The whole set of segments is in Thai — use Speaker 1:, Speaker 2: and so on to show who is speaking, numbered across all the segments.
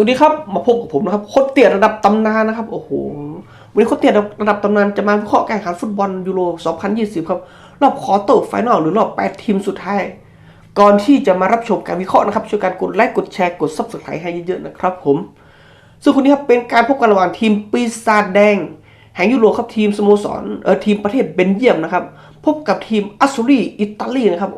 Speaker 1: วัสดีครับ มาพบกับผมนะครับโคตรเตียระดับตำนานนะครับโอ้โหวันนี้โคตรเตียระดับตำนานจะมาวิเคราะห์การแข่งขันฟุตบอลยูโร 2020 ครับรอบควอเตอร์ไฟนอลหรือรอบ 8 ทีมสุดท้าย ก่อนที่จะมารับชมการวิเคราะห์นะครับช่วยกันกดไลค์กดแชร์กด subscribe ให้เยอะๆนะครับผม ซึ่งคนนี้ครับเป็นการพบกันระหว่างทีมปีศาจแดง แห่งยุโรครับทีมสโมสรเออทีมประเทศเบลเยียมนะครับพบกับทีมอัสซูรีอิตาลีนะครับ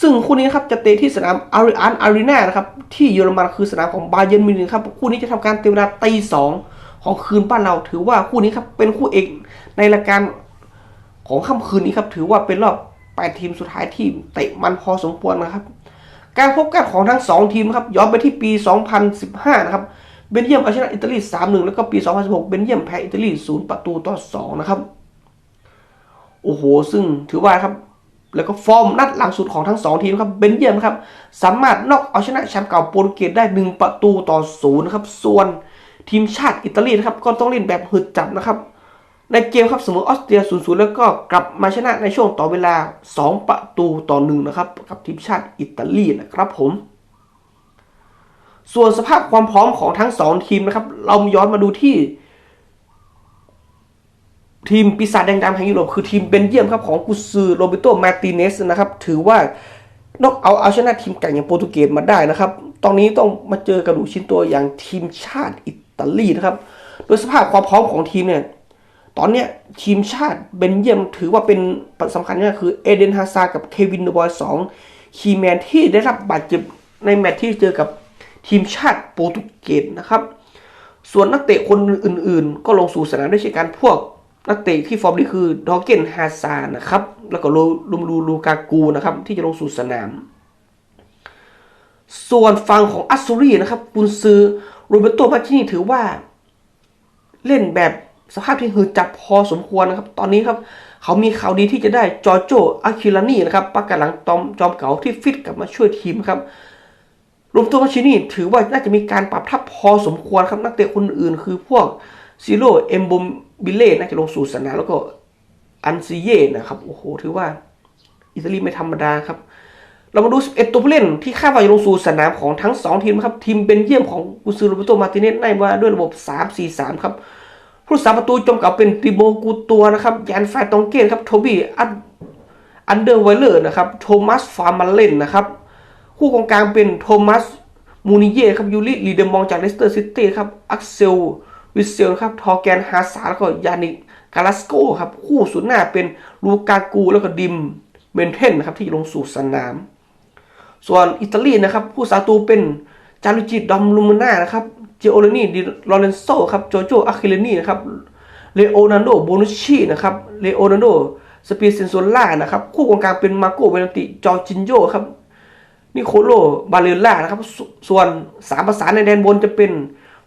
Speaker 1: ซึ่งคู่นี้ครับจะเตะที่สนามอาริอันอารีนานะครับที่เยอรมันคือสนามของบาเยิร์นมิวนิกครับคู่นี้จะทำการเตะเวลาตีสองของคืนบ้านเราถือว่าคู่นี้ครับเป็นคู่เอกในรายการของค่ำคืนนี้ครับถือว่าเป็นรอบแปดทีมสุดท้ายที่เตะมันพอสมควรนะครับ การพบกันของทั้งสองทีมครับย้อนไปที่ปี 2015 นะครับเบนเยียมเอาชนะอิตาลี 3-1 แล้วก็ปี 2016 เบนเยียมแพ้อิตาลี 0 ประตูต่อ 2 นะครับ โอ้โห ซึ่งถือว่าครับ แล้วก็ฟอร์มนัดหลังสุดของทั้ง 2 ทีมครับเบนเยียมครับ สามารถนอกเอาชนะแชมป์เก่าโปรตุเกสได้ 1 ประตูต่อ0นะครับ ส่วนทีมชาติอิตาลีนะครับ ก็ต้องเล่นแบบหืดจับนะครับ ในเกมครับเสมอออสเตรีย0-0แล้วก็กลับมาชนะในช่วงต่อเวลา 2 ประตูต่อ1นะครับ กับทีมชาติอิตาลีนะครับผม ส่วนสภาพความพร้อมของทั้ง 2 ทีมนะครับ เราย้อนมาดูที่ ทีมปีศาจแดงดำแห่งยุโรปคือทีมเบนเยียมครับของกุซือโรเบโตมาติเนสนะครับ ถือว่านอกเอาเอาชนะทีมแก่งอย่างโปรตุเกสมาได้นะครับ ตอนนี้ต้องมาเจอกระดูกชิ้นตัวอย่างทีมชาติอิตาลีนะครับ โดยสภาพความพร้อมของทีมเนี่ย ตอนนี้ทีมชาติเบนเยียมถือว่าเป็นสำคัญก็คือเอเดนฮาซากับเควินเดบอยสองคีแมนที่ได้รับบาดเจ็บในแมตช์ที่เจอกับทีมชาติโปรตุเกสนะครับ ส่วนนักเตะคนอื่นๆ ก็ลงสู่สนามด้วยเช่นกันพวก นักเตะที่ฟอร์มดีคือดอเกนฮาซาร์นะครับ แล้วก็ลูลูลูลูกากูนะครับ ที่จะลงสู่สนาม ส่วนฝั่งของอัสซูรีนะครับกุนซือโรเบโตมาชินีถือว่า เล่นแบบสภาพที่หืดจับพอสมควรนะครับ ตอนนี้ครับ เขามีข่าวดีที่จะได้จอร์โจอาคิลานีนะครับประกาหลังตอมจอมเก่าที่ฟิตกลับมาช่วยทีมครับรวมตัวมาชินี่ถือว่าน่าจะมีการปรับทัพพอสมควรครับนักเตะคนอื่น คือพวกซิโร่เอมบม บิเล่น่าจะลงสู่สนามแล้วก็อันซีเย่นะครับโอ้โหถือว่าอิตาลีไม่ธรรมดาครับ เรามาดู 11 ตัวผู้เล่นที่คาดว่าจะลงสู่สนามของทั้ง 2 ทีมครับ ทีมเบนเยียมของกุซือโรเบโตมาติเนสได้มาด้วยระบบ 3-4-3 ครับผู้สาประตูจมก่าเป็นติโบกูตัวนะครับยันไฟตองเกนครับโทบี้อันอันเดอร์ไวเลอร์นะครับโทมัสฟาร์มาเลนนะครับคู่กองกลางเป็นโทมัสมูนิเย่ครับยูริลีเดมองจากเลสเตอร์ซิตี้ครับอักเซล วิเซลครับทอร์แกนฮาซาแล้วก็ยานิกกาลาสโกครับคู่สุดหน้าเป็นลูกากูแล้วก็ดิมเมนเทนนะครับที่ลงสู่สนาม ส่วนอิตาลีนะครับผู้สาตูเป็นจารุจิดอมลูมน่านะครับเจโอเรนีดิลอเรนโซครับโจโจอาคิเลนีนะครับเลโอนาร์โดโบนุชชีนะครับเลโอนาร์โดสปีเซนโซล่านะครับคู่กองกลางเป็นมาโกเวนันติจอร์จินโยครับนิโคโลบาเลล่านะครับส่วนสามประสาในแดนบนจะเป็น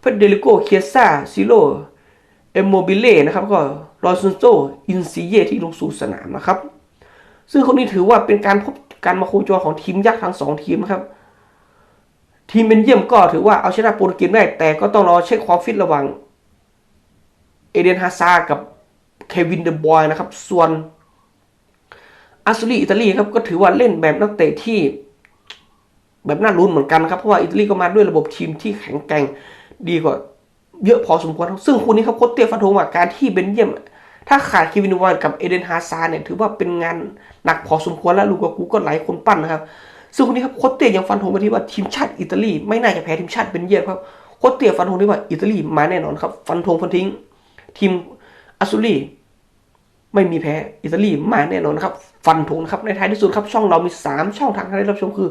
Speaker 1: เฟเดริโกเคียซ่าซิโลเอมโมบิเล่นะครับก็รอซุนโซอินซิเยที่ลงสู่สนามนะครับ ซึ่งคนนี้ถือว่าเป็นการพบการมาโคจรของทีมยักษ์ทั้งสองทีมนะครับ ทีมเบนเยียมก็ถือว่าเอาชนะโปรตุเกสได้แต่ก็ต้องรอเช็คความฟิตระหว่างเอเดนฮาซากับเควินเดบอยนะครับ ส่วนอาซูรีอิตาลีครับก็ถือว่าเล่นแบบนักเตะที่แบบน่าลุ้นเหมือนกันครับ เพราะว่าอิตาลีก็มาด้วยระบบทีมที่แข็งแกร่ง ดีกว่าเยอะพอสมควรครับซึ่งคู่นี้ครับโคตเตียฟันธงว่าการที่เบนเยียม ถ้าขาดเควินวานกับเอเดนฮาซาเนี่ยถือว่าเป็นงานหนักพอสมควรแล้วลูกากูก็หลายคนปั้นนะครับ ซึ่งคนนี้ครับโคตเตียยังฟันธงไปที่ว่าทีมชาติอิตาลีไม่น่าจะแพ้ทีมชาติเบนเยียมครับโคตเตียฟันธงได้ว่าอิตาลีมาแน่นอนครับฟันธงฟันทิ้ง ทีมอัสซูรีไม่มีแพ้อิตาลีมาแน่นอนนะครับ ฟันธงนะครับในท้ายที่สุดครับช่องเรามี 3 ช่องทางให้ได้รับชมคือ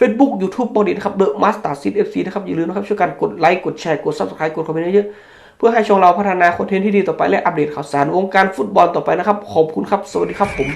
Speaker 1: Facebook YouTube บอดี้นะครับ The Master Seed FC นะครับอย่าลืมนะครับช่วยกันกดไลค์กดแชร์กดซับสไครต์กดคอมเมนต์เยอะๆเพื่อให้ช่องเราพัฒนาคอนเทนต์ที่ดีต่อไปและอัปเดตข่าวสารวงการฟุตบอลต่อไปนะครับขอบคุณครับสวัสดีครับผม